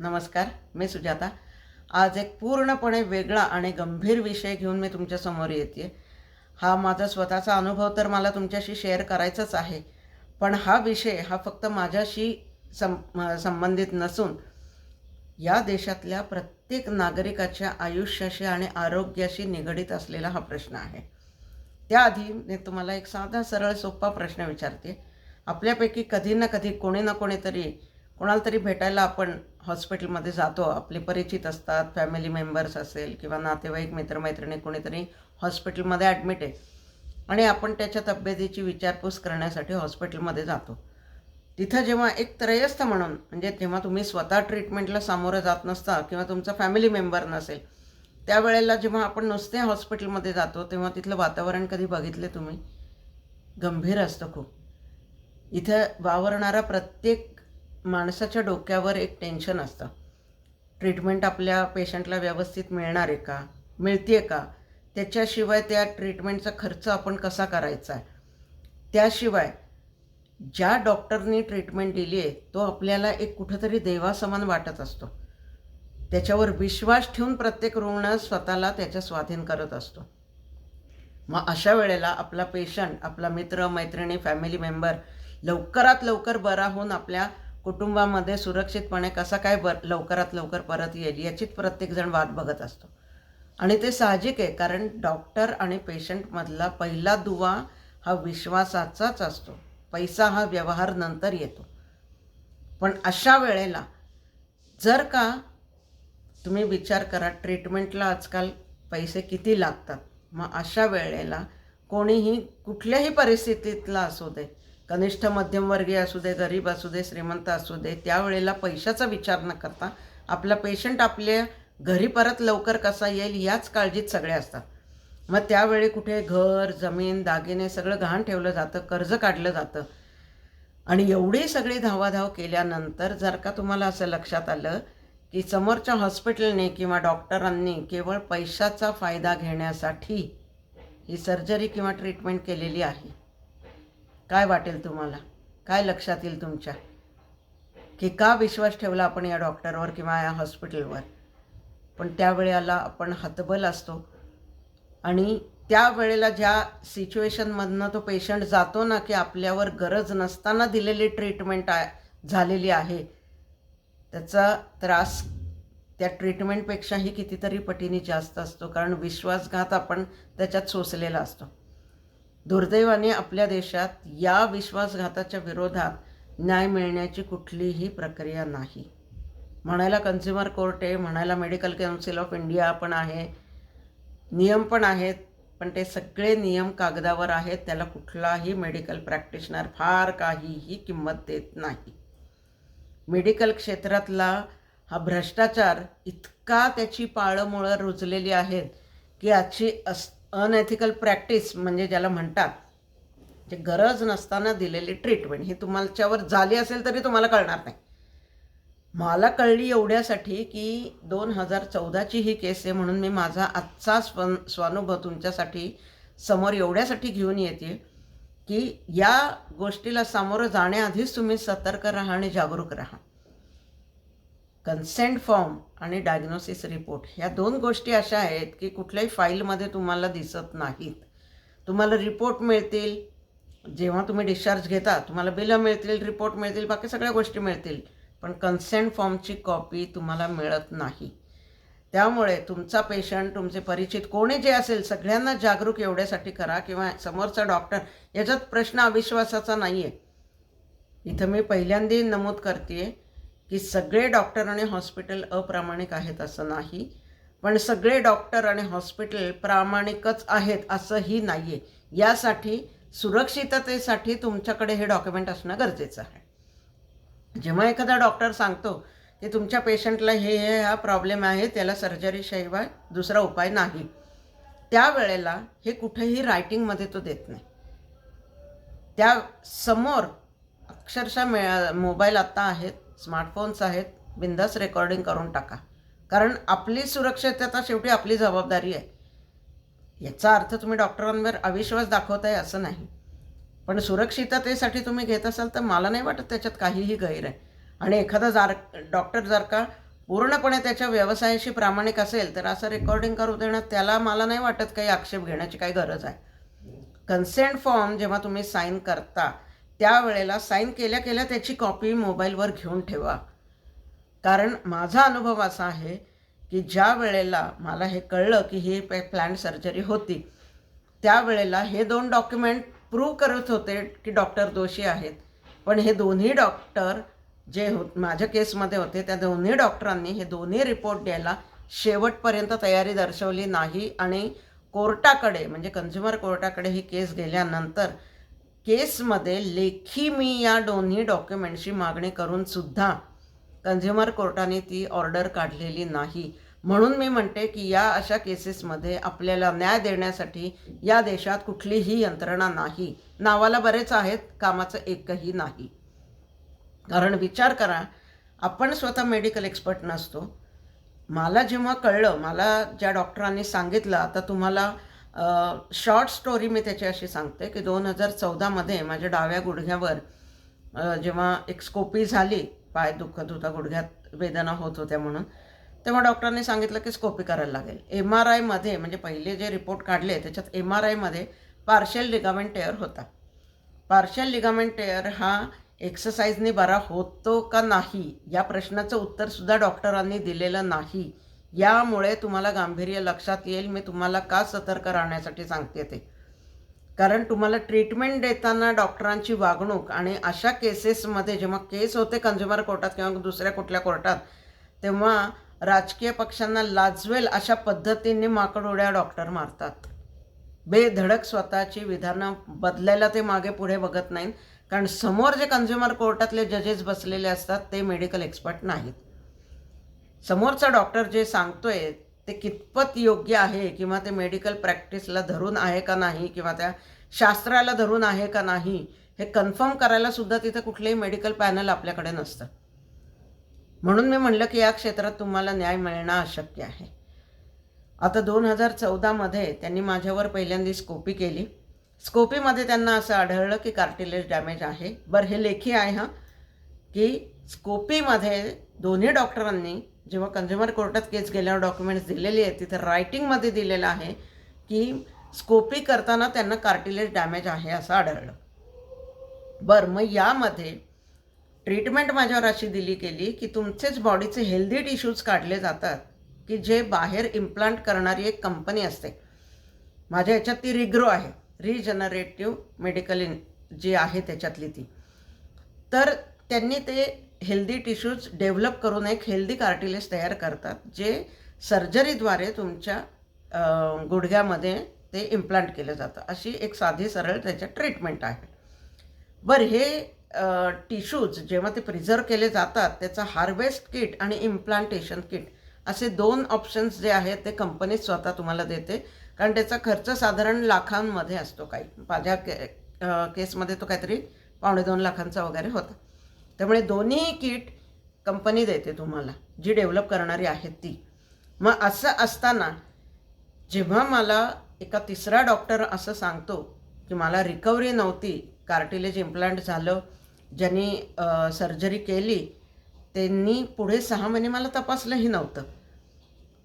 नमस्कार मी सुजाता. आज एक पूर्णपणे वेगळा आणि गंभीर विषय घेऊन मी तुमच्यासमोर येते हा माझा स्वतःचा अनुभव तर मला तुमच्याशी शेअर करायचाच आहे. पण हा विषय हा फक्त माझ्याशी सं संबंधित नसून या देशातल्या प्रत्येक नागरिकाच्या आयुष्याशी आणि आरोग्याशी निगडीत असलेला हा प्रश्न आहे. त्याआधी मी तुम्हाला एक साधा सरळ सोपा प्रश्न विचारते. आपल्यापैकी कधी ना कधी कोणी ना कोणीतरी कोणाला तरी भेटायला आपण हॉस्पिटलमध्ये जातो आपले परिचित असतात फॅमिली मेंबर्स असेल किंवा नातेवाईक मित्रमैत्रिणी कोणीतरी हॉस्पिटलमध्ये ॲडमिट आहे आणि आपण त्याच्या तब्येतीची विचारपूस करण्यासाठी हॉस्पिटलमध्ये जातो. तिथं जेव्हा एक त्रयस्थ म्हणून म्हणजे जेव्हा तुम्ही स्वतः ट्रीटमेंटला सामोरं जात नसता किंवा तुमचा फॅमिली मेंबर नसेल त्यावेळेला जेव्हा आपण नुसते हॉस्पिटलमध्ये जातो तेव्हा तिथलं वातावरण कधी बघितले तुम्ही? गंभीर असतं खूप. इथं वावरणारा प्रत्येक माणसाच्या डोक्यावर एक टेन्शन असतं. ट्रीटमेंट आपल्या पेशंटला व्यवस्थित मिळणार आहे का? मिळते आहे का? त्याच्याशिवाय त्या ट्रीटमेंटचा खर्च आपण कसा करायचा आहे? त्याशिवाय ज्या डॉक्टरनी ट्रीटमेंट दिली आहे तो आपल्याला एक कुठंतरी देवासमान वाटत असतो. त्याच्यावर विश्वास ठेवून प्रत्येक रुग्ण स्वतःला त्याच्या स्वाधीन करत असतो. मग अशा वेळेला आपला पेशंट आपला मित्र मैत्रिणी फॅमिली मेंबर लवकरात लवकर बरा होऊन आपल्या कुटुंबामध्ये सुरक्षितपणे कसा काय बर लवकरात लवकर परत येईल याचीच प्रत्येकजण वाट बघत असतो. आणि ते साहजिक आहे कारण डॉक्टर आणि पेशंटमधला पहिला दुवा हा विश्वासाचाच असतो. पैसा हा व्यवहार नंतर येतो. पण अशा वेळेला जर का तुम्ही विचार करा ट्रीटमेंटला आजकाल पैसे किती लागतात मग अशा वेळेला कोणीही कुठल्याही परिस्थितीतला असू दे कनिष्ठ मध्यमवर्गीय असू दे गरीब असू दे श्रीमंत असू दे त्यावेळेला पैशाचा विचार न करता आपला पेशंट आपल्या घरी परत लवकर कसा येईल याच काळजीत सगळे असतात. मग त्यावेळी कुठे घर जमीन दागिने सगळं गहाण ठेवलं जातं कर्ज काढलं जातं. आणि एवढी सगळी धावाधाव केल्यानंतर जर का तुम्हाला असं लक्षात आलं की समोरच्या हॉस्पिटलने किंवा डॉक्टरांनी केवळ पैशाचा फायदा घेण्यासाठी ही सर्जरी किंवा ट्रीटमेंट केलेली आहे काय वाटेल तुम्हाला? काय लक्षात येईल तुमच्या? की का विश्वास ठेवला आपण या डॉक्टरवर किंवा या हॉस्पिटलवर? पण त्यावेळेला आपण हतबल असतो. आणि त्यावेळेला ज्या सिच्युएशनमधनं तो पेशंट जातो ना की आपल्यावर गरज नसताना दिलेली ट्रीटमेंट आ झालेली आहे त्याचा त्रास त्या ट्रीटमेंटपेक्षाही कितीतरी पटीने जास्त असतो. कारण विश्वासघात आपण त्याच्यात सोसलेला असतो. दुर्दैवाने आपल्या देशात या विश्वासघाताच्या विरोधात न्याय मिळण्याची कुठलीही प्रक्रिया नाही. म्हणायला कन्झ्युमर कोर्ट आहे म्हणायला मेडिकल काउन्सिल ऑफ इंडिया पण आहे. नियम पण आहेत पण ते सगळे नियम कागदावर आहेत. त्याला कुठलाही मेडिकल प्रॅक्टिशनर फार काहीही किंमत देत नाही. मेडिकल क्षेत्रातला हा भ्रष्टाचार इतका त्याची पाळंमुळं रुजलेली आहेत की आजची अस अनएथिकल प्रॅक्टिस म्हणजे ज्याला म्हणतात जे गरज नसताना दिलेली ट्रीटमेंट ही तुमच्यावर झाली असेल तरी तुम्हाला कळणार नाही. मला कळली एवढ्यासाठी की दोन हजार चौदाची ही केस आहे म्हणून मी माझा आजचा स्व स्वानुभव तुमच्यासाठी समोर एवढ्यासाठी घेऊन येते की या गोष्टीला सामोरं जाण्याआधीच तुम्ही सतर्क राहा आणि जागरूक राहा. कन्सेंट फॉर्म आणि डायग्नोसिस रिपोर्ट ह्या दोन गोष्टी अशा आहेत की कुठल्याही फाईलमध्ये तुम्हाला दिसत नाहीत. तुम्हाला रिपोर्ट मिळतील जेव्हा तुम्ही डिस्चार्ज घेता तुम्हाला बिलं मिळतील रिपोर्ट मिळतील बाकी सगळ्या गोष्टी मिळतील पण कन्सेंट फॉर्मची कॉपी तुम्हाला मिळत नाही. त्यामुळे तुमचा पेशंट तुमचे परिचित कोणी जे असेल सगळ्यांना जागरूक एवढ्यासाठी करा किंवा समोरचा डॉक्टर याच्यात प्रश्न अविश्वासाचा नाही आहे इथं मी पहिल्यांदा नमूद करते की सगळे डॉक्टर आणि हॉस्पिटल अप्रामाणिक आहेत असं नाही. पण सगळे डॉक्टर आणि हॉस्पिटल प्रामाणिकच आहेत असंही नाही आहे यासाठी सुरक्षिततेसाठी तुमच्याकडे हे डॉक्युमेंट असणं गरजेचं आहे. जेव्हा एखादा डॉक्टर सांगतो की तुमच्या पेशंटला हे हे हा प्रॉब्लेम आहे त्याला सर्जरीशिवाय दुसरा उपाय नाही त्यावेळेला हे कुठेही रायटिंगमध्ये तो देत नाही. त्या समोर अक्षरशः मे मोबाईल आत्ता आहेत स्मार्टफोन्स आहेत बिंदास रेकॉर्डिंग करून टाका. कारण आपली सुरक्षितता शेवटी आपली जबाबदारी आहे. याचा अर्थ तुम्ही डॉक्टरांवर अविश्वास दाखवताय असं नाही. पण सुरक्षिततेसाठी तुम्ही घेत असाल तर मला नाही वाटत त्याच्यात काहीही गैर आहे. आणि एखादा जार डॉक्टर जर का पूर्णपणे त्याच्या व्यवसायाशी प्रामाणिक असेल तर असं रेकॉर्डिंग करू देणं त्याला मला नाही वाटत काही आक्षेप घेण्याची काही गरज आहे. कन्सेंट फॉर्म जेव्हा तुम्ही साईन करता त्यावेळेला साईन केल्या केल्या त्याची कॉपी मोबाईलवर घेऊन ठेवा. कारण माझा अनुभव असा आहे की ज्या वेळेला मला हे कळलं की ही प्लॅन सर्जरी होती त्यावेळेला हे दोन डॉक्युमेंट प्रूव्ह करत होते की डॉक्टर दोषी आहेत. पण हे दोन्ही डॉक्टर जे हो माझ्या केसमध्ये होते त्या दोन्ही डॉक्टरांनी हे दोन्ही रिपोर्ट द्यायला शेवटपर्यंत तयारी दर्शवली नाही आणि कोर्टाकडे म्हणजे कन्झ्युमर कोर्टाकडे ही केस गेल्यानंतर केसमध्ये लेखी मी या दोन्ही डॉक्युमेंटची मागणी करूनसुद्धा कन्झ्युमर कोर्टाने ती ऑर्डर काढलेली नाही. म्हणून मी म्हणते की या अशा केसेसमध्ये आपल्याला न्याय देण्यासाठी या देशात कुठलीही यंत्रणा नाही. नावाला बरेच आहेत कामाचं एकही नाही. कारण विचार करा आपण स्वतः मेडिकल एक्सपर्ट नसतो. मला जेव्हा कळलं मला ज्या डॉक्टरांनी सांगितलं आता तुम्हाला शॉर्ट स्टोरी मी त्याची अशी सांगते की दोन हजार चौदामध्ये माझ्या डाव्या गुडघ्यावर जेव्हा एक स्कोपी झाली पाय दुखत होता गुडघ्यात वेदना होत होत्या म्हणून तेव्हा डॉक्टरांनी सांगितलं की स्कोपी करायला लागेल. एम आर आयमध्ये म्हणजे पहिले जे रिपोर्ट काढले त्याच्यात एम आर आयमध्ये पार्शल लिगामेंट टेअर होता. पार्शल लिगामेंट टेअर हा एक्सरसाइजने बरा होतो का नाही या प्रश्नाचं उत्तरसुद्धा डॉक्टरांनी दिलेलं नाही. यामुळे तुम्हाला गांभीर्य लक्षात येईल. मी तुम्हाला का सतर्क राहण्यासाठी सांगते ते. कारण तुम्हाला ट्रीटमेंट देताना डॉक्टरांची वागणूक आणि अशा केसेसमध्ये जेव्हा केस होते कंझ्युमर कोर्टात किंवा दुसऱ्या कुठल्या कोर्टात तेव्हा राजकीय पक्षांना लाजवेल अशा पद्धतीने माकडोड्या डॉक्टर मारतात. बेधडक स्वतःची विधानं बदलायला ते मागे पुढे बघत नाहीत. कारण समोर जे कन्झ्युमर कोर्टातले जजेस बसलेले असतात ते मेडिकल एक्सपर्ट नाहीत. समोरचा डॉक्टर जे सांगतोय ते कितपत योग्य आहे किंवा ते मेडिकल प्रॅक्टिसला धरून आहे का नाही किंवा त्या शास्त्राला धरून आहे का नाही हे कन्फर्म करायला सुद्धा तिथं कुठलंही मेडिकल पॅनल आपल्याकडे नसतं म्हणून मी म्हणलं की या क्षेत्रात तुम्हाला न्याय मिळणं अशक्य आहे. आता दोन हजार चौदामध्ये त्यांनी माझ्यावर पहिल्यांदा स्कोपी केली. स्कोपीमध्ये त्यांना असं आढळलं की कार्टिलेज डॅमेज आहे. बरं हे लेखी आहे हां. की स्कोपीमध्ये दोन्ही डॉक्टरांनी जेव्हा कन्झ्युमर कोर्टात केस गेल्यावर डॉक्युमेंट्स दिलेली आहेत तिथं रायटिंगमध्ये दिलेलं आहे की स्कोपी करताना त्यांना कार्टिलेज डॅमेज आहे असं आढळलं. बरं मग यामध्ये ट्रीटमेंट माझ्यावर अशी दिली गेली की तुमचेच बॉडीचे हेल्दी टिश्यूज काढले जातात की जे बाहेर इम्प्लांट करणारी एक कंपनी असते. माझ्या ह्याच्यात ती रिग्रो आहे रिजनरेटिव्ह मेडिकल इन जी आहे त्याच्यातली ती. तर त्यांनी ते हेल्दी टिश्यूज डेव्हलप करून एक हेल्दी कार्टिलेज तयार करतात जे सर्जरीद्वारे तुमच्या गुडघ्यामध्ये ते इम्प्लांट केलं जातं. अशी एक साधी सरळ त्याच्या ट्रीटमेंट आहे. बरं हे टिश्यूज जेव्हा ते प्रिझर्व केले जातात त्याचं हार्वेस्ट किट आणि इम्प्लांटेशन किट असे दोन ऑप्शन्स जे आहेत ते कंपनी स्वतः तुम्हाला देते. कारण त्याचा खर्च साधारण लाखांमध्ये असतो काही. माझ्या के केसमध्ये तो काहीतरी पावणे दोन लाखांचा वगैरे होता. त्यामुळे दोन्ही किट कंपनी देते तुम्हाला जी डेव्हलप करणारी आहे ती. मग असं असताना जेव्हा मला एका तिसरा डॉक्टर असं सांगतो की मला रिकव्हरी नव्हती कार्टिलेज इम्प्लांट झालं ज्यांनी सर्जरी केली त्यांनी पुढे सहा महिने मला तपासलंही नव्हतं.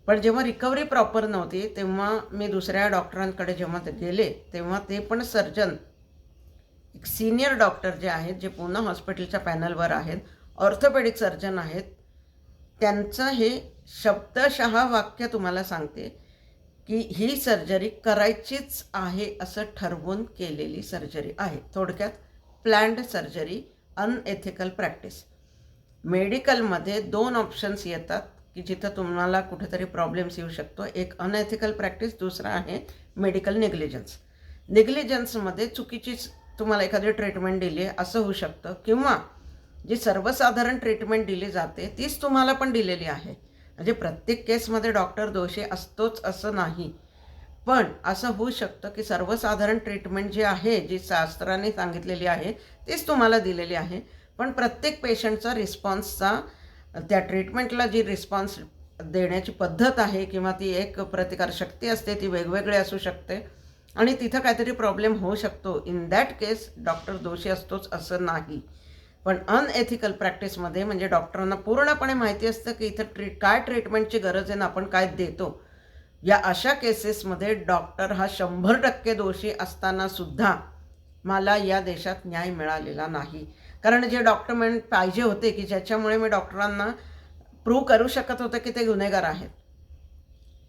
पण जेव्हा रिकव्हरी प्रॉपर नव्हती तेव्हा मी दुसऱ्या डॉक्टरांकडे जेव्हा ते गेले तेव्हा ते पण सर्जन एक सिनियर डॉक्टर जे आहेत जे पूर्ण हॉस्पिटलच्या पॅनलवर आहेत ऑर्थोपेडिक सर्जन आहेत त्यांचं हे शब्दशः वाक्य तुम्हाला सांगते की ही सर्जरी करायचीच आहे असं ठरवून केलेली सर्जरी आहे. थोडक्यात प्लॅन्ड सर्जरी अनएथिकल प्रॅक्टिस. मेडिकलमध्ये दोन ऑप्शन्स येतात की जिथं तुम्हाला कुठेतरी प्रॉब्लेम्स येऊ शकतो. एक अनएथिकल प्रॅक्टिस दुसरा आहे मेडिकल निग्लिजन्स. निग्लिजन्समध्ये चुकीचीच तुम्हाला एखादी ट्रीटमेंट दिली आहे असं होऊ शकतं. किंवा जी सर्वसाधारण ट्रीटमेंट दिली जाते तीच तुम्हाला पण दिलेली आहे. म्हणजे प्रत्येक केसमध्ये डॉक्टर दोषी असतोच असं नाही. पण असं होऊ शकतं की सर्वसाधारण ट्रीटमेंट जी आहे जी शास्त्राने सांगितलेली आहे तीच तुम्हाला दिलेली आहे. पण प्रत्येक पेशंटचा रिस्पॉन्सचा त्या ट्रीटमेंटला जी रिस्पॉन्स देण्याची पद्धत आहे किंवा ती एक प्रतिकारशक्ती असते ती वेगवेगळी असू शकते. आणि तिथं काहीतरी प्रॉब्लेम होऊ शकतो. इन दॅट केस डॉक्टर दोषी असतोच असं नाही. पण अनएथिकल प्रॅक्टिसमध्ये म्हणजे डॉक्टरांना पूर्णपणे माहिती असतं की इथं ट्रीट काय ट्रीटमेंटची गरज आहे ना आपण काय देतो. या अशा केसेसमध्ये डॉक्टर हा शंभर टक्के दोषी असताना सुद्धा मला या देशात न्याय मिळालेला नाही. कारण जे डॉक्युमेंट पाहिजे होते की ज्याच्यामुळे मी डॉक्टरांना प्रूव्ह करू शकत होतं की ते गुन्हेगार आहेत.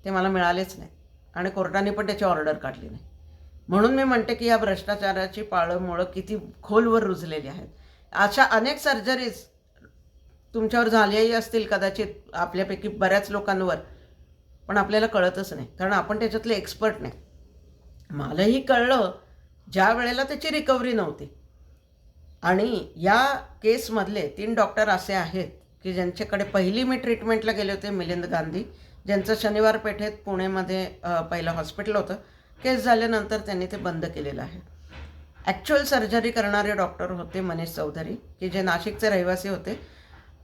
ते मला मिळालेच नाही. आणि कोर्टाने पण त्याची ऑर्डर काढली नाही. म्हणून मी म्हणते की या भ्रष्टाचाराची पाळंमुळं किती खोलवर रुजलेली आहेत. अशा अनेक सर्जरीज तुमच्यावर झाल्याही असतील कदाचित आपल्यापैकी बऱ्याच लोकांवर पण आपल्याला कळतच नाही कारण आपण त्याच्यातले एक्सपर्ट नाही. मलाही कळलं ज्या वेळेला त्याची रिकव्हरी नव्हती. आणि या केसमधले तीन डॉक्टर असे आहेत की ज्यांच्याकडे पहिली मी ट्रीटमेंटला गेले होते मिलिंद गांधी ज्यांचं शनिवार पेठेत पुणेमध्ये पहिलं हॉस्पिटल होतं. केस झाल्यानंतर त्यांनी ते बंद केलेलं आहे. ॲक्च्युअल सर्जरी करणारे डॉक्टर होते मनीष चौधरी की जे नाशिकचे रहिवासी होते.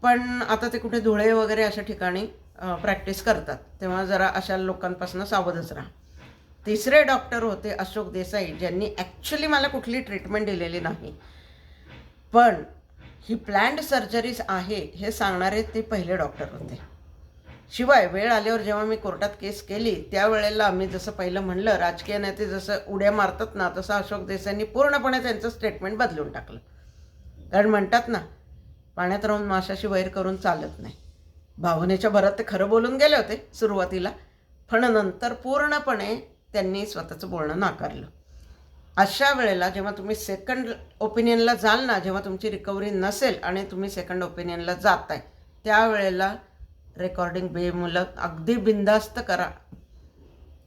पण आता ते कुठे धुळे वगैरे अशा ठिकाणी प्रॅक्टिस करतात. तेव्हा जरा अशा लोकांपासून सावधच राहा. तिसरे डॉक्टर होते अशोक देसाई ज्यांनी ॲक्च्युली मला कुठली ट्रीटमेंट दिलेली नाही. पण ही प्लॅन्ड सर्जरीज आहे हे सांगणारे ते पहिले डॉक्टर होते. शिवाय वेळ आल्यावर जेव्हा मी कोर्टात केस केली त्यावेळेला मी जसं पहिलं म्हणलं राजकीय नेते जसं उड्या मारतात ना तसं अशोक देसाईंनी पूर्णपणे त्यांचं स्टेटमेंट बदलून टाकलं. कारण म्हणतात ना पाण्यात राहून माशाशी वैर करून चालत नाही. भावनेच्या भरात ते खरं बोलून गेले होते सुरुवातीला पण नंतर पूर्णपणे त्यांनी स्वतःचं बोलणं नाकारलं. अशा वेळेला जेव्हा तुम्ही सेकंड ओपिनियनला जाल ना जेव्हा तुमची रिकव्हरी नसेल आणि तुम्ही सेकंड ओपिनियनला जाताय त्यावेळेला रेकॉर्डिंग बेमुलक अगदी बिंदास्त करा.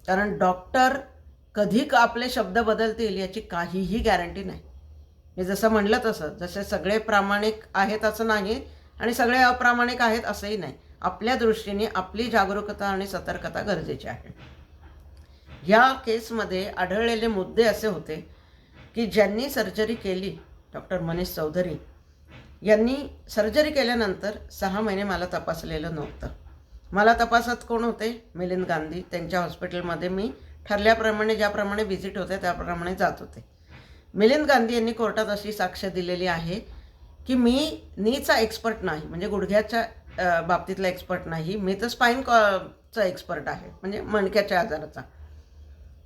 कारण डॉक्टर कधी आपले शब्द बदलतील याची काहीही गॅरंटी नाही. मी जसं म्हणलं तसं जसे सगळे प्रामाणिक आहेत असं नाही आणि सगळे अप्रामाणिक आहेत असंही नाही. आपल्या दृष्टीने आपली जागरूकता आणि सतर्कता गरजेची आहे. या केसमध्ये आढळलेले मुद्दे असे होते की ज्यांनी सर्जरी केली डॉक्टर मनीष चौधरी यांनी सर्जरी केल्यानंतर सहा महिने मला तपासलेलं नव्हतं. मला तपासत कोण होते? मिलिंद गांधी. त्यांच्या हॉस्पिटलमध्ये मी ठरल्याप्रमाणे ज्याप्रमाणे व्हिजिट होते त्याप्रमाणे जात होते. मिलिंद गांधी यांनी कोर्टात अशी साक्ष दिलेली आहे की मी नीचा एक्सपर्ट नाही. म्हणजे गुडघ्याच्या बाबतीतला एक्सपर्ट नाही. मी तर स्पाईन कॉचा एक्सपर्ट आहे. म्हणजे मणक्याच्या आजाराचा.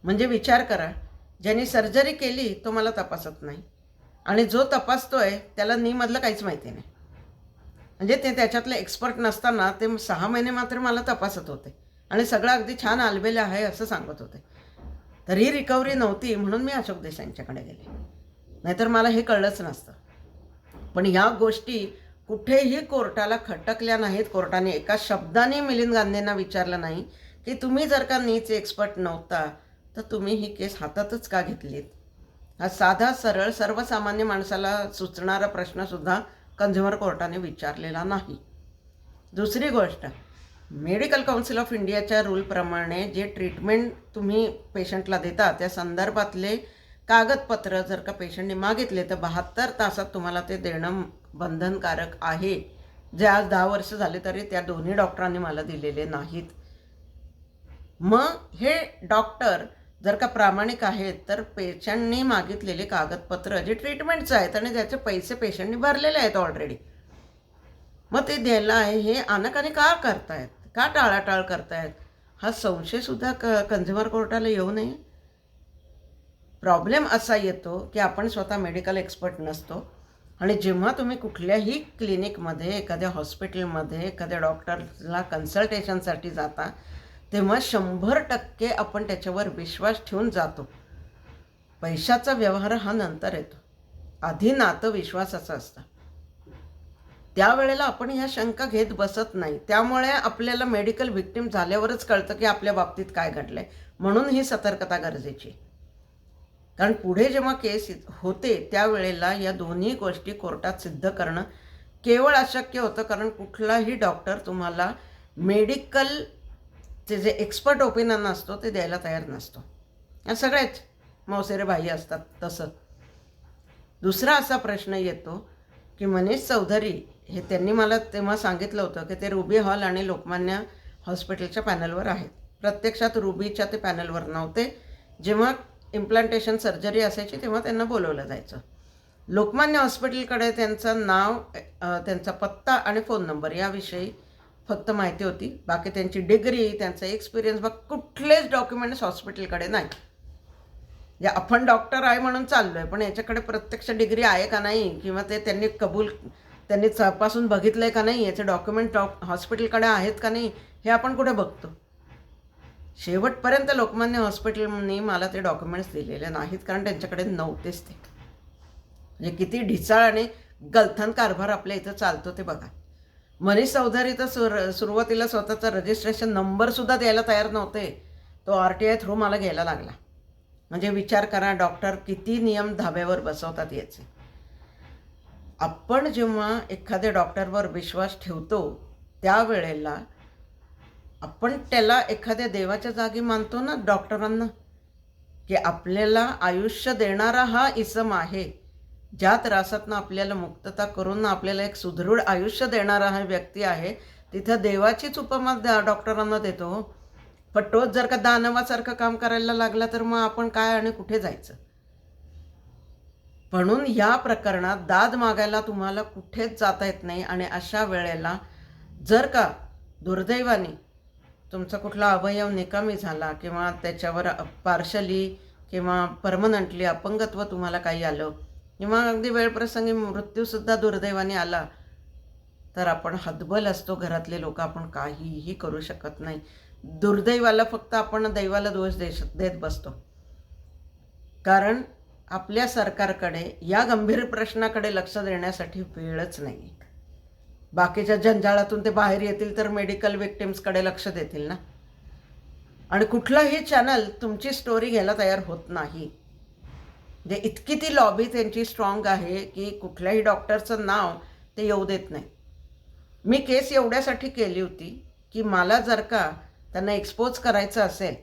म्हणजे विचार करा ज्यांनी सर्जरी केली तो मला तपासत नाही. आणि जो तपासतोय त्याला नीमधलं काहीच माहिती नाही. म्हणजे ते त्याच्यातले एक्सपर्ट नसताना ते सहा महिने मात्र मला तपासत होते. आणि सगळं अगदी छान आलबेलं आहे असं सांगत होते. तरी रिकव्हरी नव्हती म्हणून मी अशोक देसाईंच्याकडे गेले. नाहीतर मला हे कळलंच नसतं. पण ह्या गोष्टी कुठेही कोर्टाला खटकल्या नाहीत. कोर्टाने एका शब्दाने मिलिंद गांधींना विचारलं नाही की तुम्ही जर का नीचे एक्सपर्ट नव्हता तर तुम्ही ही केस हातातच का घेतलीत? हा साधा सरळ सर्वसामान्य माणसाला सुचणारा प्रश्नसुद्धा कन्झ्युमर कोर्टाने विचारलेला नाही. दुसरी गोष्ट मेडिकल काउन्सिल ऑफ इंडियाच्या रूलप्रमाणे जे ट्रीटमेंट तुम्ही पेशंटला देता त्या संदर्भातले कागदपत्र जर का पेशंटने मागितले तर बहात्तर तासात तुम्हाला ते देणं बंधनकारक आहे. जे आज दहा वर्ष झाले तरी त्या दोन्ही डॉक्टरांनी मला दिलेले नाहीत. मग हे डॉक्टर जर का प्रामाणिक आहेत तर पेशंटनी मागितलेले कागदपत्र जे ट्रीटमेंटचं आहेत आणि त्याचे पैसे पेशंटनी भरलेले आहेत ऑलरेडी मग ते द्यायला आहे हे अनाकाने का करतायत? का टाळाटाळ करतायत? हा संशयसुद्धा क कन्झ्युमर कोर्टाला येऊ नये. प्रॉब्लेम असा येतो की आपण स्वतः मेडिकल एक्सपर्ट नसतो आणि जेव्हा तुम्ही कुठल्याही क्लिनिकमध्ये एखाद्या हॉस्पिटलमध्ये एखाद्या डॉक्टरला कन्सल्टेशनसाठी जाता तेव्हा शंभर टक्के आपण त्याच्यावर विश्वास ठेवून जातो. पैशाचा व्यवहार हा नंतर येतो. आधी नातं विश्वासाचं असतं. त्यावेळेला आपण ह्या शंका घेत बसत नाही. त्यामुळे आपल्याला मेडिकल विक्टीम झाल्यावरच कळतं की आपल्या बाबतीत काय घडलं आहे म्हणून ही सतर्कता गरजेची कारण पुढे जेव्हा केस होते त्यावेळेला या दोन्ही गोष्टी कोर्टात सिद्ध करणं केवळ अशक्य होतं. कारण कुठलाही डॉक्टर तुम्हाला मेडिकल ते जे एक्सपर्ट ओपिनियन असतो ते द्यायला तयार नसतो. या सगळेच मौसेरे भाई असतात तसं. दुसरा असा प्रश्न येतो की मनीष चौधरी हे त्यांनी मला तेव्हा सांगितलं होतं की ते रुबी हॉल आणि लोकमान्य हॉस्पिटलच्या पॅनलवर आहेत. प्रत्यक्षात रुबीच्या ते पॅनलवर नव्हते. जेव्हा इम्प्लांटेशन सर्जरी असायची तेव्हा त्यांना बोलवलं जायचं. लोकमान्य हॉस्पिटलकडे त्यांचं नाव त्यांचा पत्ता आणि फोन नंबर याविषयी फक्त माहिती होती. बाकी त्यांची डिग्री त्यांचा एक्सपिरियन्स बघ कुठलेच डॉक्युमेंट्स हॉस्पिटलकडे नाही. जे आपण डॉक्टर आहे म्हणून चाललो आहे पण याच्याकडे प्रत्यक्ष डिग्री आहे का नाही किंवा ते त्यांनी कबूल त्यांनी तपासून बघितलं आहे का नाही याचे डॉक्युमेंट डॉक हॉस्पिटलकडे आहेत का नाही हे आपण कुठे बघतो? शेवटपर्यंत लोकमान्य हॉस्पिटलनी मला ते डॉक्युमेंट्स दिलेले नाहीत कारण त्यांच्याकडे नव्हतेच ते. म्हणजे किती ढिसाळ आणि गलथन कारभार आपल्या इथं चालतो ते बघा. मनीष चौधरी तर सुर सुरुवातीला स्वतःचा रजिस्ट्रेशन नंबरसुद्धा द्यायला तयार नव्हते. तो आर टी आय थ्रू मला घ्यायला लागला. म्हणजे विचार करा डॉक्टर किती नियम धाब्यावर बसवतात याचे. आपण जेव्हा एखाद्या डॉक्टरवर विश्वास ठेवतो त्यावेळेला आपण त्याला एखाद्या देवाच्या जागी मानतो ना डॉक्टरांना की आपल्याला आयुष्य देणारा हा इसम आहे. ज्या त्रासातनं आपल्याला मुक्तता करून आपल्याला एक सुदृढ आयुष्य देणारा हा व्यक्ती आहे तिथं देवाचीच उपमा डॉक्टरांना देतो. पण तोच जर का दानवासारखं काम करायला लागला तर मग आपण काय आणि कुठे जायचं? म्हणून या प्रकरणात दाद मागायला तुम्हाला कुठेच जाता येत नाही आणि अशा वेळेला जर का दुर्दैवाने तुमचा कुठला अवयव निकामी झाला किंवा त्याच्यावर पार्शली किंवा परमनंटली अपंगत्व तुम्हाला काही आलं किंवा अगदी वेळप्रसंगी मृत्यूसुद्धा दुर्दैवाने आला तर आपण हतबल असतो घरातले लोक. आपण काहीही करू शकत नाही. दुर्दैवाला फक्त आपण दैवाला दोष दे देत बसतो. कारण आपल्या सरकारकडे या गंभीर प्रश्नाकडे लक्ष देण्यासाठी वेळच नाही. बाकीच्या जंजाळातून ते बाहेर येतील तर मेडिकल विक्टिम्सकडे लक्ष देतील ना? आणि कुठलंही चॅनल तुमची स्टोरी घ्यायला तयार होत नाही. म्हणजे इतकी ती लॉबी त्यांची स्ट्रॉंग आहे की कुठल्याही डॉक्टरचं नाव ते येऊ देत नाही. मी केस एवढ्यासाठी केली होती की मला जर का त्यांना एक्सपोज करायचं असेल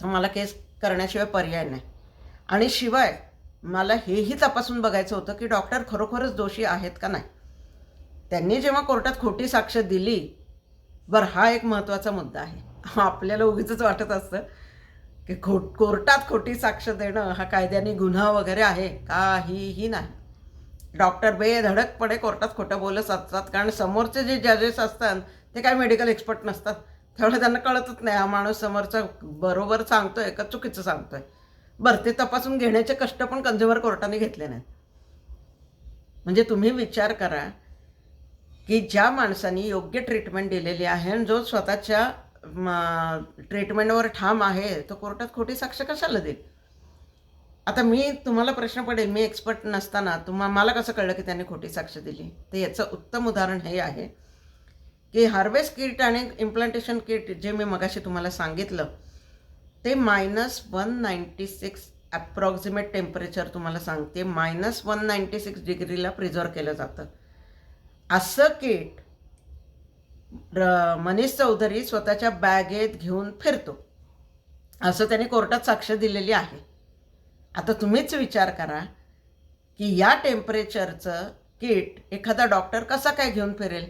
तर मला केस करण्याशिवाय पर्याय नाही. आणि शिवाय मला हेही तपासून बघायचं होतं की डॉक्टर खरोखरच दोषी आहेत का नाही. त्यांनी जेव्हा कोर्टात खोटी साक्ष दिली बरं हा एक महत्त्वाचा मुद्दा आहे. आपल्याला उगीच वाटत असतं की खो कोर्टात खोटी साक्ष देणं हा कायद्याने गुन्हा वगैरे आहे काहीही नाही. डॉक्टर बेधडकपणे कोर्टात खोटं बोलत असतात कारण समोरचे जे जजेस असतात ते काय मेडिकल एक्सपर्ट नसतात. त्यामुळे त्यांना कळतच नाही हा माणूस समोरचा बरोबर सांगतोय का चुकीचं सांगतोय? बरं ते तपासून घेण्याचे कष्ट पण कन्झ्युमर कोर्टाने घेतले नाहीत. म्हणजे तुम्ही विचार करा की ज्या माणसाने योग्य ट्रीटमेंट दिलेली आहे आणि जो स्वतःच्या ट्रीटमेंटवर ठाम आहे तो कोर्टात खोटी साक्ष कशाला देईल? आता मी तुम्हाला प्रश्न पडेल मी एक्सपर्ट नसताना तुम्हा मला कसं कळलं की त्यांनी खोटी साक्ष दिली? तर याचं उत्तम उदाहरण हे आहे की हार्वेस्ट किट आणि इम्प्लांटेशन किट जे मी मगाशी तुम्हाला सांगितलं ते minus one ninety six approximate temperature तुम्हाला सांगते. मायनस वन नाईंटी सिक्स डिग्रीला प्रिझर्व केलं जातं. असं किट मनीष चौधरी स्वतःच्या बॅगेत घेऊन फिरतो. असं त्याने कोर्टात साक्ष दिलेली आहे. आता तुम्हीच विचार करा की या टेम्परेचरचं किट एखादा डॉक्टर कसा काय घेऊन फिरेल?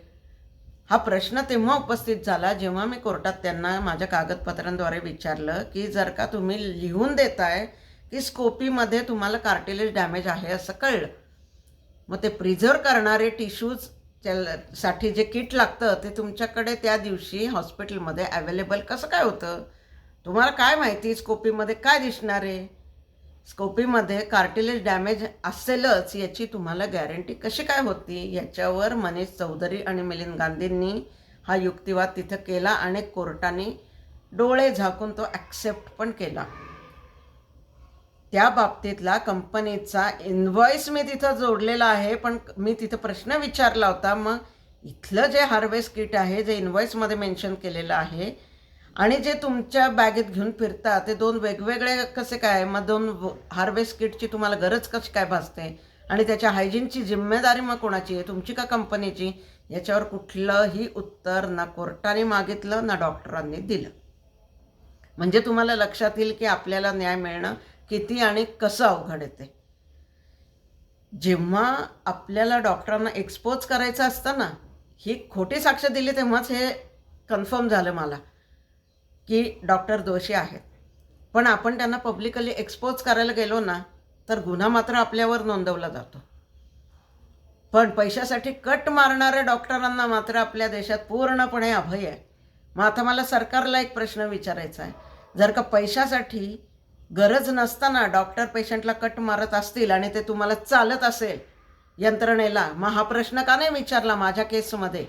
हा प्रश्न तेव्हा उपस्थित झाला जेव्हा मी कोर्टात त्यांना माझ्या कागदपत्रांद्वारे विचारलं की जर का तुम्ही लिहून देताय की स्कोपीमध्ये तुम्हाला कार्टिलेज डॅमेज आहे असं कळलं. मग ते प्रिझर्व करणारे टिश्यूज साठी जे किट लागतं ते तुमच्याकडे त्या दिवशी हॉस्पिटलमध्ये अवेलेबल कसं काय होतं? तुम्हाला काय माहिती? स्कोपीमध्ये काय दिसणार आहे? स्कोपीमध्ये कार्टिलेज डॅमेज असेलच याची तुम्हाला गॅरंटी कशी काय होती? याच्यावर मनीष चौधरी आणि मिलिंद गांधींनी हा युक्तिवाद तिथं केला आणि कोर्टाने डोळे झाकून तो ॲक्सेप्ट पण केला. त्या बाबतीतला कंपनीचा इन्व्हॉइस मी तिथं जोडलेला आहे पण मी तिथं प्रश्न विचारला होता. मग इथलं जे हार्वेस्ट किट आहे जे इन्व्हॉइसमध्ये मेन्शन केलेलं आहे आणि जे तुमच्या बॅगेत घेऊन फिरता ते दोन वेगवेगळे कसे काय मग दोन हार्वेस्ट किटची तुम्हाला गरज कशी काय भासते? आणि त्याच्या हायजीनची जिम्मेदारी मग कोणाची आहे? तुमची का कंपनीची? याच्यावर कुठलंही उत्तर ना कोर्टाने मागितलं ना डॉक्टरांनी दिलं. म्हणजे तुम्हाला लक्षात येईल की आपल्याला न्याय मिळणं किती आणि कसं अवघड येते. जेव्हा आपल्याला डॉक्टरांना एक्सपोज करायचं असतं ना ही खोटी साक्ष दिली तेव्हाच हे कन्फर्म झालं मला की डॉक्टर दोषी आहेत. पण आपण त्यांना पब्लिकली एक्सपोज करायला गेलो ना तर गुन्हा मात्र आपल्यावर नोंदवला जातो. पण पैशासाठी कट मारणाऱ्या डॉक्टरांना मात्र आपल्या देशात पूर्णपणे अभय आहे. मग आता मला सरकारला एक प्रश्न विचारायचा आहे. जर का पैशासाठी गरज नसताना डॉक्टर पेशंटला कट मारत असतील आणि ते तुम्हाला चालत असेल यंत्रणेला मग हा प्रश्न का नाही विचारला माझ्या केसमध्ये?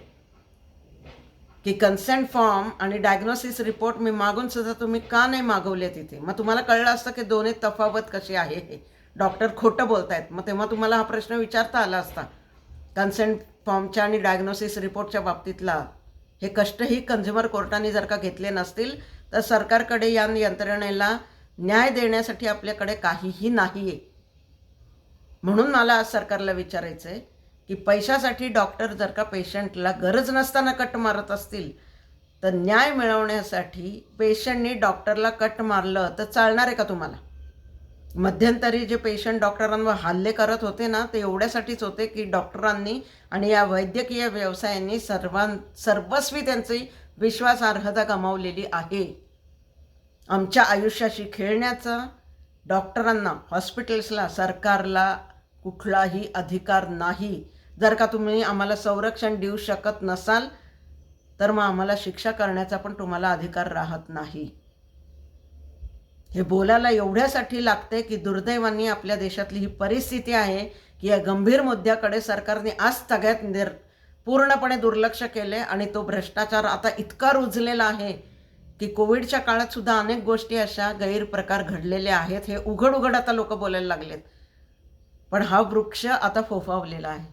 की कन्सेंट फॉर्म आणि डायग्नोसिस रिपोर्ट मी मागून सुद्धा तुम्ही का नाही मागवले तिथे? मग तुम्हाला कळलं असतं की दोन्ही तफावत कशी आहे. हे डॉक्टर खोटं बोलतायत. मग तेव्हा तुम्हाला हा प्रश्न विचारता आला असता. कन्सेंट फॉर्मच्या आणि डायग्नोसिस रिपोर्टच्या बाबतीतला हे कष्टही कन्झ्युमर कोर्टाने जर का घेतले नसतील तर सरकारकडे या यंत्रणेला न्याय देण्यासाठी आपल्याकडे काहीही नाही आहे म्हणून मला आज सरकारला विचारायचं आहे की पैशासाठी डॉक्टर जर का पेशंटला गरज नसताना कट मारत असतील तर न्याय मिळवण्यासाठी पेशंटने डॉक्टरला कट मारलं तर चालणार आहे का तुम्हाला? मध्यंतरी जे पेशंट डॉक्टरांवर हल्ले करत होते ना ते एवढ्यासाठीच होते की डॉक्टरांनी आणि या वैद्यकीय व्यवसायांनी सर्वां सर्वस्वी त्यांची विश्वासार्हता गमावलेली आहे. आमच्या आयुष्याशी खेळण्याचा डॉक्टरांना हॉस्पिटल्सला सरकारला कुठलाही अधिकार नाही. जर का तुम्ही आम्हाला संरक्षण देऊ शकत नसाल तर मग आम्हाला शिक्षा करण्याचा पण तुम्हाला अधिकार राहत नाही. हे बोलायला एवढ्यासाठी लागते की दुर्दैवानी आपल्या देशातली ही परिस्थिती आहे की या गंभीर मुद्द्याकडे सरकारने आज सगळ्यात निर पूर्णपणे दुर्लक्ष केले आणि तो भ्रष्टाचार आता इतका रुजलेला आहे की कोविडच्या काळात सुद्धा अनेक गोष्टी अशा गैरप्रकार घडलेल्या आहेत. हे उघड उघड आता लोक बोलायला लागलेत. पण हा वृक्ष आता फोफावलेला आहे.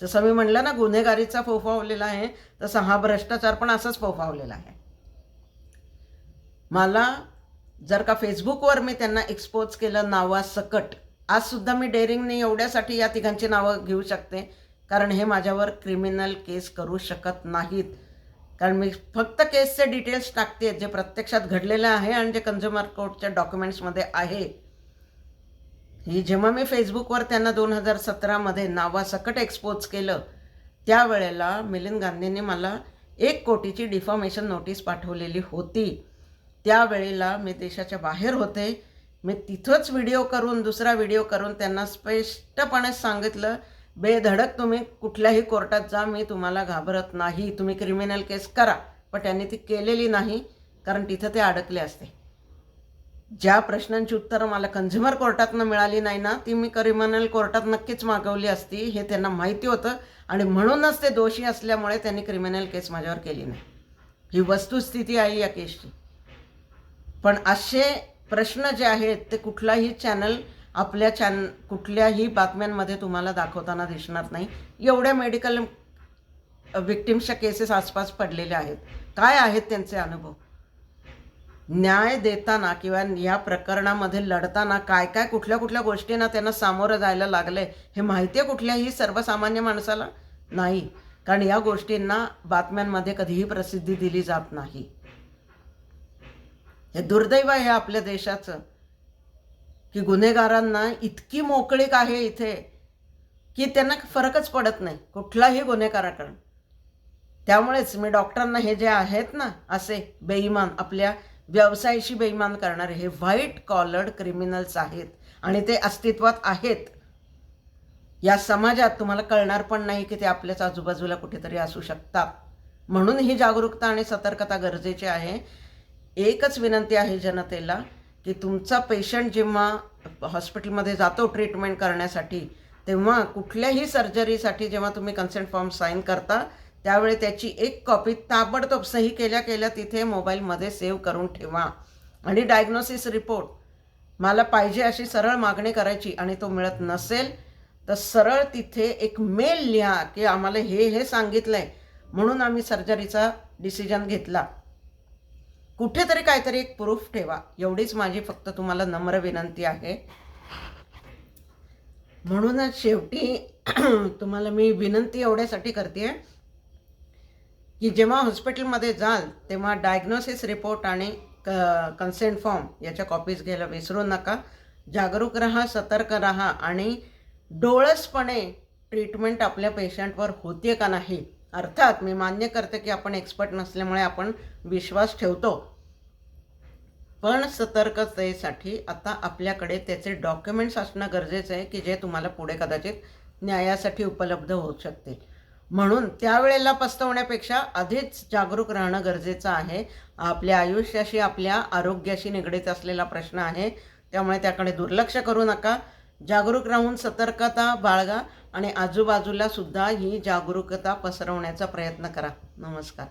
जसं मी म्हणलं ना गुन्हेगारीचा फोफावलेला आहे तसा हा भ्रष्टाचार पण असाच फोफावलेला आहे. मला जर का फेसबुकवर मी त्यांना एक्सपोज केलं नावासकट आजसुद्धा मी डेअरिंगने एवढ्यासाठी या तिघांची नावं घेऊ शकते कारण हे माझ्यावर क्रिमिनल केस करू शकत नाहीत. कारण मी फक्त केसचे डिटेल्स टाकते जे प्रत्यक्षात घडलेलं आहे आणि जे कन्झ्युमर कोर्टच्या डॉक्युमेंट्समध्ये आहे. ही जेव्हा मी फेसबुकवर त्यांना दोन हजार सतरामध्ये नावासकट एक्सपोज केलं त्यावेळेला मिलिंद गांधींनी मला एक कोटीची डिफॉर्मेशन नोटीस पाठवलेली होती. त्यावेळेला मी देशाच्या बाहेर होते. मी तिथंच व्हिडिओ करून दुसरा व्हिडिओ करून त्यांना स्पष्टपणे सांगितलं बेधडक तुम्ही कुठल्याही कोर्टात जा मी तुम्हाला घाबरत नाही. तुम्ही क्रिमिनल केस करा. पण त्यांनी ती केलेली नाही कारण तिथं ते अडकले असते. ज्या प्रश्नांची उत्तरं मला कन्झ्युमर कोर्टातनं मिळाली नाही ना ती मी क्रिमिनल कोर्टात नक्कीच मागवली असती हे त्यांना माहिती होतं. आणि म्हणूनच ते दोषी असल्यामुळे त्यांनी क्रिमिनल केस माझ्यावर केली नाही. ही वस्तुस्थिती आहे या केसची पण असे प्रश्न जे आहेत ते कुठलाही चॅनल आपल्या चॅन कुठल्याही बातम्यांमध्ये तुम्हाला दाखवताना दिसणार नाही. एवढ्या मेडिकल विक्टिम्सच्या केसेस आसपास पडलेल्या आहेत. काय आहेत त्यांचे अनुभव? न्याय देताना किंवा या प्रकरणामध्ये लढताना काय काय कुठल्या कुठल्या गोष्टींना त्यांना सामोरं जायला लागलं आहे हे माहिती आहे कुठल्याही सर्वसामान्य माणसाला? नाही. कारण या गोष्टींना बातम्यांमध्ये कधीही प्रसिद्धी दिली जात नाही. हे दुर्दैव आहे आपल्या देशाचं. की गुन्हेगारांना इतकी मोकळीक आहे इथे की त्यांना फरकच पडत नाही कुठलाही गुन्हेगाराकडून त्यामुळेच मी डॉक्टरांना हे जे आहेत ना असे बेईमान आपल्या व्यवसायाशी बेईमान करणारे हे व्हाईट कॉलर्ड क्रिमिनल्स आहेत आणि ते अस्तित्वात आहेत. या समाजात तुम्हाला कळणार पण नाही की ते आपल्याच आजूबाजूला कुठेतरी असू शकतात. म्हणून ही जागरूकता आणि सतर्कता गरजेची आहे. एकच विनंती आहे जनतेला की तुमचा पेशंट जेव्हा हॉस्पिटलमध्ये जातो ट्रीटमेंट करण्यासाठी तेव्हा कुठल्याही सर्जरीसाठी जेव्हा तुम्ही कन्सेंट फॉर्म साईन करता त्यावेळी त्याची एक कॉपी ताबडतोब सही केल्या केल्या तिथे मोबाईलमध्ये सेव्ह करून ठेवा. आणि डायग्नोसिस रिपोर्ट मला पाहिजे अशी सरळ मागणी करायची आणि तो मिळत नसेल तर सरळ तिथे एक मेल लिहा की आम्हाला हे हे सांगितलं आहे म्हणून आम्ही सर्जरीचा डिसिजन घेतला. कुठेतरी काहीतरी एक प्रूफ ठेवा. एवढीच माझी फक्त तुम्हाला नम्र विनंती आहे. म्हणूनच शेवटी तुम्हाला मी विनंती एवढ्यासाठी करते की जेव्हा हॉस्पिटलमध्ये जाल तेव्हा डायग्नोसिस रिपोर्ट आणि क कन्सेंट फॉर्म याच्या कॉपीज घ्यायला विसरू नका. जागरूक राहा सतर्क राहा आणि डोळसपणे ट्रीटमेंट आपल्या पेशंटवर होते का नाही अर्थात मी मान्य करते की आपण एक्सपर्ट नसल्यामुळे आपण विश्वास ठेवतो. पण सतर्कतेसाठी आता आपल्याकडे त्याचे डॉक्युमेंट्स असणं गरजेचं आहे की जे तुम्हाला पुढे कदाचित न्यायासाठी उपलब्ध होऊ शकते म्हणून त्यावेळेला पस्तवण्यापेक्षा आधीच जागरूक राहणं गरजेचं आहे. आपल्या आयुष्याशी आपल्या आरोग्याशी निगडीत असलेला प्रश्न आहे. त्यामुळे त्याकडे दुर्लक्ष करू नका. जागरूक राहून सतर्कता बाळगा आणि आजूबाजूला सुद्धा ही जागरूकता पसरवण्याचा प्रयत्न करा. नमस्कार.